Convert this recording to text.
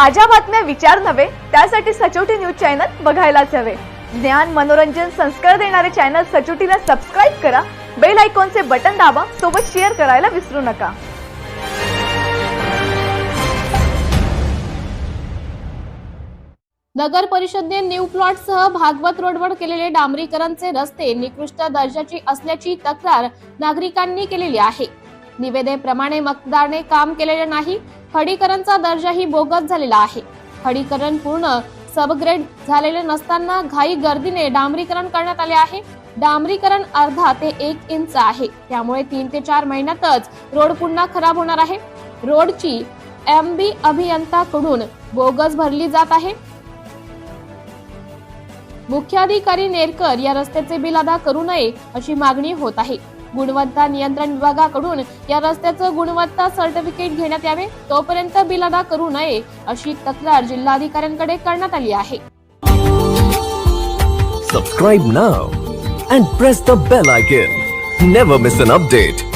ताज्या बातम्या विचार नव्हे त्यासाठी सचोटी न्यूज चॅनल बघायलाच हवे. ज्ञान मनोरंजन संस्कार देणारे चॅनल सचोटीला सबस्क्राईब करा बेल आयकॉनचे बटन दाबा सोबत शेअर करायला विसरू नका. नगर परिषदेने न्यू प्लॉटसह भागवत रोडवर केलेले डांबरीकरणचे रस्ते निकृष्ट दर्जाची असल्याची तक्रार नागरिकांनी केलेली आहे. निवेदेप्रमाणे मतदारने काम केलेले नाही. खडीकरणचा दर्जाही बोगस झालेला आहे. खडीकरण पूर्ण सबग्रेड झालेले नसताना घाई गर्दीने डांबरीकरण करण्यात आले आहे. डांबरीकरण अर्धा ते एक इंच आहे. त्यामुळे तीन ते चार महिन्यातच रोड पुन्हा खराब होणार आहे. रोडची एम बी अभियंताकडून बोगस भरली जात आहे. मुख्याधिकारी नेरकर या रस्त्याचे बिल अदा करू नये अशी मागणी होत आहे. गुणवत्ता नियंत्रण विभागाकडून या रस्त्याचं गुणवत्ता सर्टिफिकेट घेण्यात यावे तोपर्यंत बिल अदा करू नये अशी तक्रार जिल्हाधिकाऱ्यांकडे करण्यात आली आहे. Subscribe now and press the bell icon never miss an update